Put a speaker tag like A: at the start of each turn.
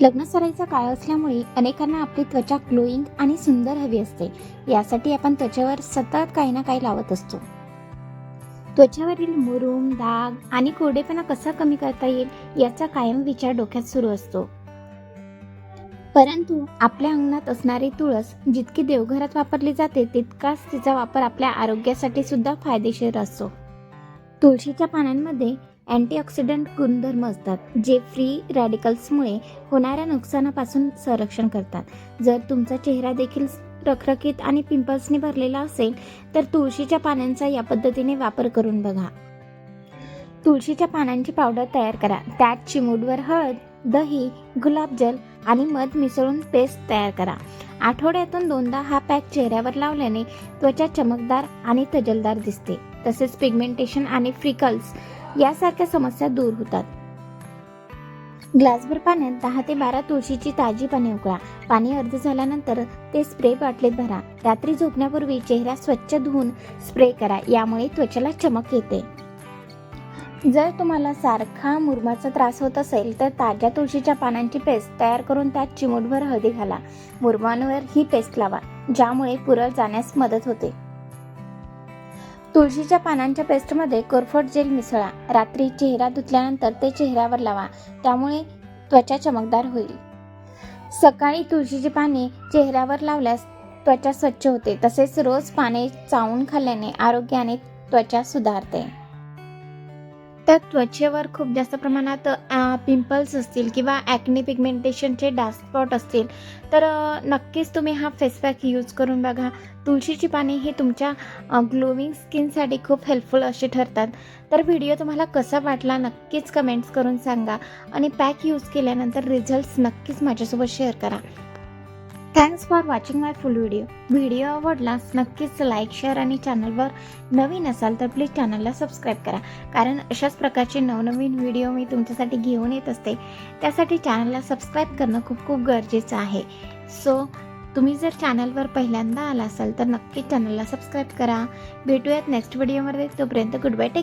A: लग्न सराईचा काळ असल्यामुळे अनेकांना आपली त्वचा ग्लोईंग आणि सुंदर हवी असते. यासाठी आपण त्वचेवर सतत काही ना काही लावत असतो. त्वचेवरील मुरूम दाग आणि कोरडेपणा कसा कमी करता येईल याचा कायम विचार डोक्यात सुरू असतो. परंतु आपल्या अंगणात असणारी तुळस जितकी देवघरात वापरली जाते तितकाच तिचा वापर आपल्या आरोग्यासाठी सुद्धा फायदेशीर असतो. तुळशीच्या पानांमध्ये अँटीऑक्सिडंट गुणधर्म असतात जे फ्री रॅडिकल्समुळे होणाऱ्या नुकसानापासून संरक्षण करतात. जर तुमचा चेहरा देखील रखरखीत आणि पिंपल्सने भरलेला असेल तर तुळशीच्या पानांचा या पद्धतीने वापर करून बघा. तुळशीच्या पानांची पावडर तयार करा. त्यात चिमूटवर हळद दही गुलाबजल आणि मध मिसळून पेस्ट तयार करा. आठवड्यातून दोनदा हा पॅक चेहऱ्यावर लावल्याने त्वचा चमकदार आणि तजलदार दिसते. तसेच पिगमेंटेशन आणि फ्रिकल्स यासारख्या समस्या दूर होतात. ग्लासभर पाण्यात दहा ते बारा तुळशीची ताजी पाने उकळा. पाणी अर्ध झाल्यानंतर ते स्प्रे बाटलीत भरा. रात्री झोपण्यापूर्वी चेहरा स्वच्छ धुवून स्प्रे करा. यामुळे त्वचेला चमक येते. जर तुम्हाला सारखा मुरमाचा त्रास होत असेल तर ताज्या तुळशीच्या पानांची पेस्ट तयार करून त्यात चिमूटभर हळदी घाला. मुरमांवर ही पेस्ट लावा ज्यामुळे पुरळ जाण्यास मदत होते. तुळशीच्या पानांच्या पेस्टमध्ये कोरफड जेल मिसळा. रात्री चेहरा धुतल्यानंतर ते चेहऱ्यावर लावा. त्यामुळे त्वचा चमकदार होईल. सकाळी तुळशीची पाने चेहऱ्यावर लावल्यास त्वचा स्वच्छ होते. तसेच रोज पाने चावून खाल्ल्याने आरोग्याने त्वचा सुधारते. तर त्वचेवर खूप जास्त प्रमाणात पिंपल्स असतील किंवा ॲक्ने पिगमेंटेशनचे डार्क स्पॉट असतील तर नक्कीच तुम्ही हा फेस पॅक यूज करून बघा. तुळशीची पाने ही तुमच्या ग्लोविंग स्किनसाठी खूप हेल्पफुल असे ठरतात. तर व्हिडिओ तुम्हाला कसा वाटला नक्कीच कमेंट्स करून सांगा. आणि पॅक यूज केल्यानंतर रिझल्ट्स नक्कीच माझ्यासोबत शेअर करा. Thanks for watching my full video video आवडलास नक्कीच लाईक शेअर आणि चॅनलवर नवीन असाल तर प्लीज चॅनलला सबस्क्राईब करा. कारण अशाच प्रकारचे नवनवीन व्हिडिओ मी तुमच्यासाठी घेऊन येत असते. त्यासाठी चॅनलला सबस्क्राईब करणं खूप खूप गरजेचं आहे. सो तुम्ही जर चॅनलवर पहिल्यांदा आला असाल तर नक्कीच चॅनलला सबस्क्राईब करा. भेटूयात नेक्स्ट व्हिडिओमध्ये तोपर्यंत गुड बाय टेक